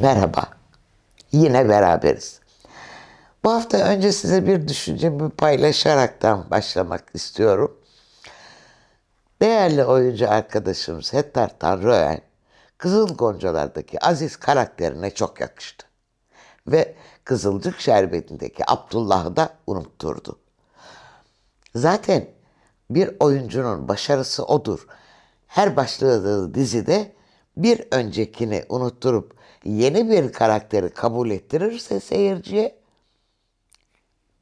Merhaba. Yine beraberiz. Bu hafta önce size bir düşüncemi paylaşaraktan başlamak istiyorum. Değerli oyuncu arkadaşımız Hettar Tanrıören, Kızıl Goncalar'daki Aziz karakterine çok yakıştı. Ve Kızılcık Şerbeti'ndeki Abdullah'ı da unutturdu. Zaten bir oyuncunun başarısı odur. Her başladığı dizide bir öncekini unutturup yeni bir karakteri kabul ettirirse seyirciye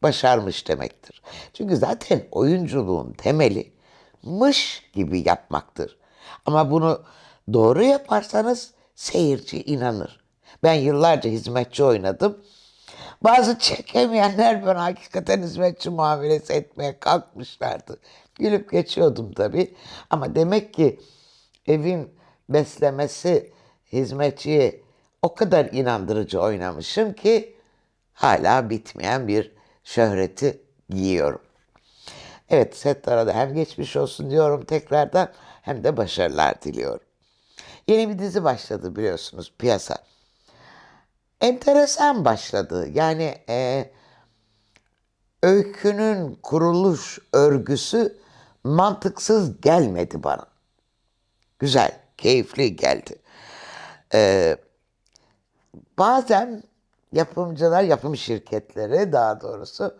başarmış demektir. Çünkü zaten oyunculuğun temeli mış gibi yapmaktır. Ama bunu doğru yaparsanız seyirci inanır. Ben yıllarca hizmetçi oynadım. Bazı çekemeyenler bana hakikaten hizmetçi muamelesi etmeye kalkmışlardı. Gülüp geçiyordum tabii. Ama demek ki evin beslemesi hizmetçiye o kadar inandırıcı oynamışım ki hala bitmeyen bir şöhreti giyiyorum. Evet Settar'a da hem geçmiş olsun diyorum tekrardan hem de başarılar diliyorum. Yeni bir dizi başladı biliyorsunuz piyasa. Enteresan başladı. Yani e, öykünün kuruluş örgüsü mantıksız gelmedi bana. Güzel, keyifli geldi. Ee, bazen yapımcılar, yapım şirketleri daha doğrusu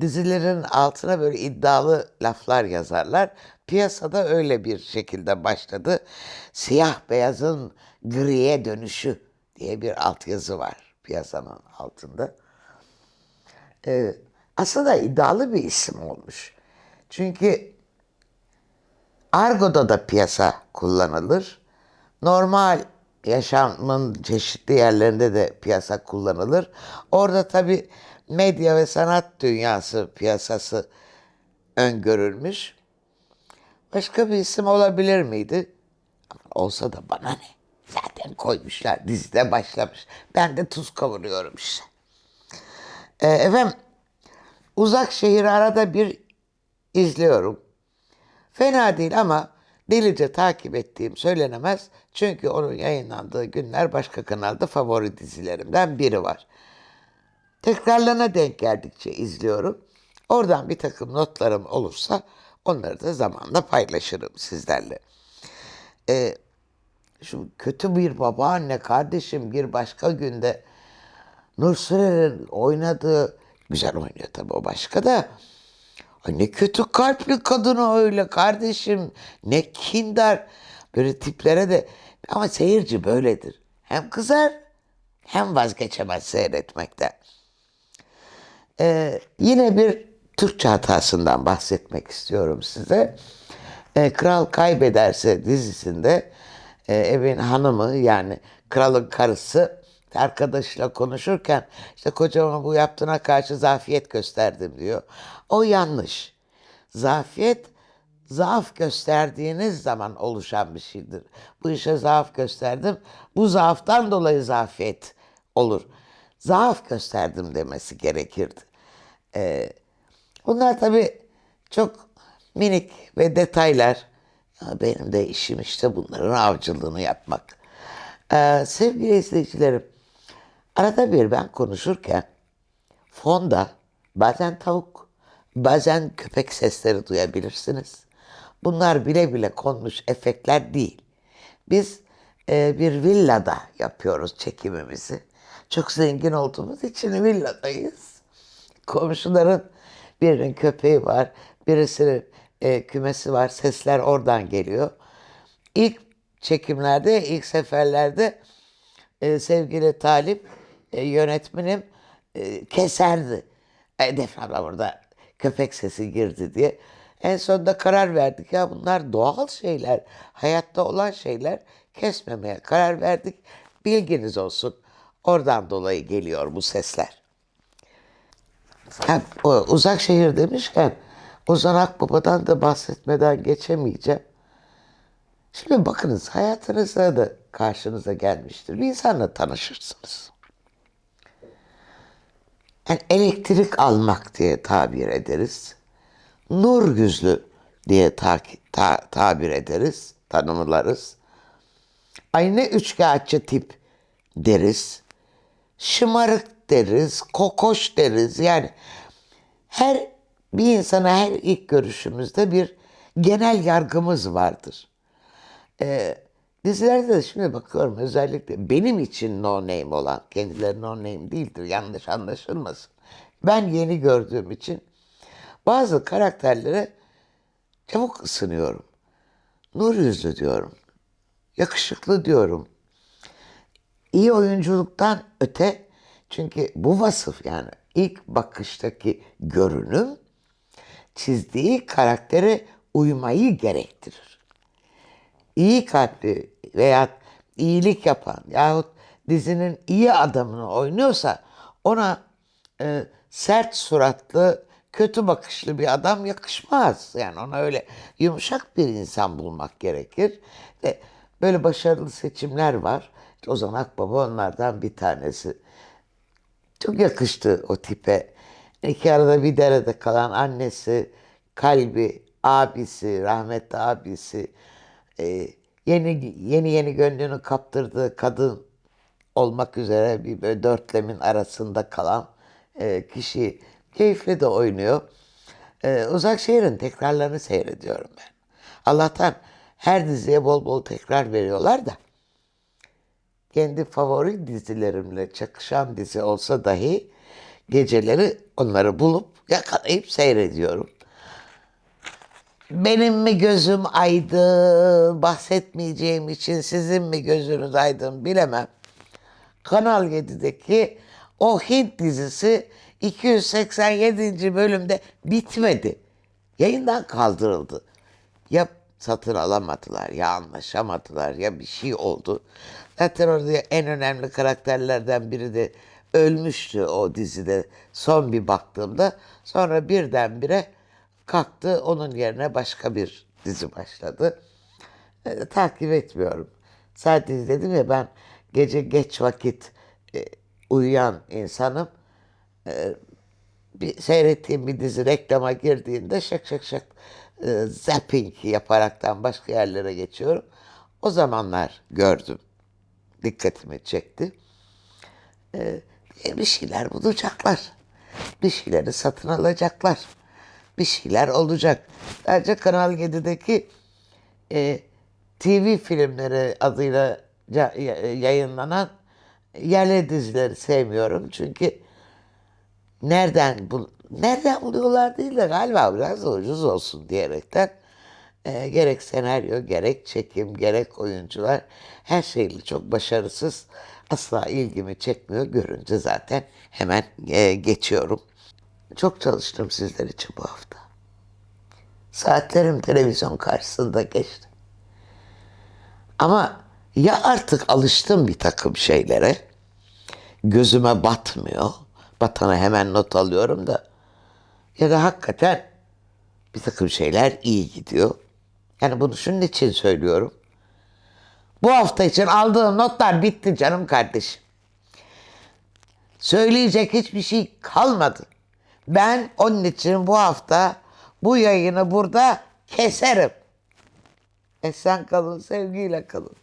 dizilerin altına böyle iddialı laflar yazarlar. Piyasada öyle bir şekilde başladı. Siyah beyazın griye dönüşü diye bir altyazı var piyasanın altında. Ee, aslında iddialı bir isim olmuş. Çünkü Argo'da da piyasa kullanılır. Normal yaşamın çeşitli yerlerinde de piyasa kullanılır. Orada tabi medya ve sanat dünyası piyasası öngörülmüş. Başka bir isim olabilir miydi? Olsa da bana ne? Zaten koymuşlar, dizide başlamış. Ben de tuz kavuruyorum işte. Ee, efendim, Uzak Şehir arada bir izliyorum. Fena değil ama delice takip ettiğim söylenemez. Çünkü onun yayınlandığı günler başka kanalda favori dizilerimden biri var. Tekrarlarına denk geldikçe izliyorum. Oradan bir takım notlarım olursa onları da zamanla paylaşırım sizlerle. Ee, şu kötü bir babaanne kardeşim bir başka günde Nur Sürer'in oynadığı güzel oynuyor tabii o başka da Ay ne kötü kalpli kadını öyle kardeşim. Ne kindar. Böyle tiplere de ama seyirci böyledir. Hem kızar hem vazgeçemez seyretmekten. Ee, yine bir Türkçe hatasından bahsetmek istiyorum size. Ee, Kral Kaybederse dizisinde e, evin hanımı yani kralın karısı arkadaşıyla konuşurken işte kocama bu yaptığına karşı zafiyet gösterdim diyor. O yanlış. Zafiyet zaaf gösterdiğiniz zaman oluşan bir şeydir. Bu işe zaaf gösterdim. Bu zaaftan dolayı zafiyet olur. Zaaf gösterdim demesi gerekirdi. Ee, bunlar tabii çok minik ve detaylar. Benim de işim işte bunların avcılığını yapmak. Ee, sevgili izleyicilerim, arada bir ben konuşurken fonda bazen tavuk, bazen köpek sesleri duyabilirsiniz. Bunlar bile bile konmuş efektler değil. Biz e, bir villada yapıyoruz çekimimizi. Çok zengin olduğumuz için villadayız. Komşuların birinin köpeği var, birisinin e, kümesi var. Sesler oradan geliyor. İlk çekimlerde, ilk seferlerde e, sevgili Talip e, yönetmenim e, keserdi. E, Defne abla burada köpek sesi girdi diye. En sonunda karar verdik ya bunlar doğal şeyler, hayatta olan şeyler kesmemeye karar verdik. Bilginiz olsun. Oradan dolayı geliyor bu sesler. Ha, uzak şehir demişken Ozan Akbaba'dan da bahsetmeden geçemeyeceğim. Şimdi bakınız hayatınızda da karşınıza gelmiştir. Bir insanla tanışırsınız. Yani elektrik almak diye tabir ederiz. Nur yüzlü diye ta, ta, tabir ederiz, tanımlarız. Ay ne üçkağıtçı tip deriz. Şımarık deriz, kokoş deriz. Yani her bir insana her ilk görüşümüzde bir genel yargımız vardır. Ee, dizilerde de şimdi bakıyorum özellikle benim için no name olan, kendileri no name değildir yanlış anlaşılmasın. Ben yeni gördüğüm için bazı karakterlere çabuk ısınıyorum. Nur yüzlü diyorum. Yakışıklı diyorum. İyi oyunculuktan öte çünkü bu vasıf yani ilk bakıştaki görünüm çizdiği karaktere uymayı gerektirir. İyi kalpli veya iyilik yapan yahut dizinin iyi adamını oynuyorsa ona e, sert suratlı, kötü bakışlı bir adam yakışmaz. Yani ona öyle yumuşak bir insan bulmak gerekir. Ve böyle başarılı seçimler var. Ozan Akbaba onlardan bir tanesi. Çok yakıştı o tipe. İki arada bir derede kalan annesi, kalbi, abisi, rahmetli abisi, e, yeni yeni yeni gönlünü kaptırdığı kadın olmak üzere bir böyle dörtlemin arasında kalan e, kişi keyifli de oynuyor. E, Uzak Şehir'in tekrarlarını seyrediyorum ben. Allah'tan her diziye bol bol tekrar veriyorlar da kendi favori dizilerimle çakışan dizi olsa dahi geceleri onları bulup yakalayıp seyrediyorum. Benim mi gözüm aydın, bahsetmeyeceğim için sizin mi gözünüz aydın bilemem. Kanal 7'deki o Hint dizisi 287. bölümde bitmedi. Yayından kaldırıldı. Ya satın alamadılar, ya anlaşamadılar, ya bir şey oldu. Zaten orada en önemli karakterlerden biri de ölmüştü o dizide. Son bir baktığımda sonra birdenbire kalktı onun yerine başka bir dizi başladı. E, takip etmiyorum. Sadece dedim ya ben gece geç vakit e, uyuyan insanım. E, bir seyrettiğim bir dizi reklama girdiğinde şak şak şak e, zapping yaparaktan başka yerlere geçiyorum. O zamanlar gördüm. Dikkatimi çekti. E, bir şeyler bulacaklar. Bir şeyleri satın alacaklar. Bir şeyler olacak. Sadece Kanal 7'deki e, TV filmleri adıyla ya- yayınlanan yerli dizileri sevmiyorum. Çünkü nereden bul nereden buluyorlar değil de galiba biraz da ucuz olsun diyerekten e, gerek senaryo, gerek çekim, gerek oyuncular her şeyle çok başarısız. Asla ilgimi çekmiyor. Görünce zaten hemen e, geçiyorum. Çok çalıştım sizler için bu hafta. Saatlerim televizyon karşısında geçti. Ama ya artık alıştım bir takım şeylere, gözüme batmıyor, batana hemen not alıyorum da, ya da hakikaten bir takım şeyler iyi gidiyor. Yani bunu şunun için söylüyorum. Bu hafta için aldığım notlar bitti canım kardeşim. Söyleyecek hiçbir şey kalmadı. Ben onun için bu hafta bu yayını burada keserim. Esen kalın, sevgiyle kalın.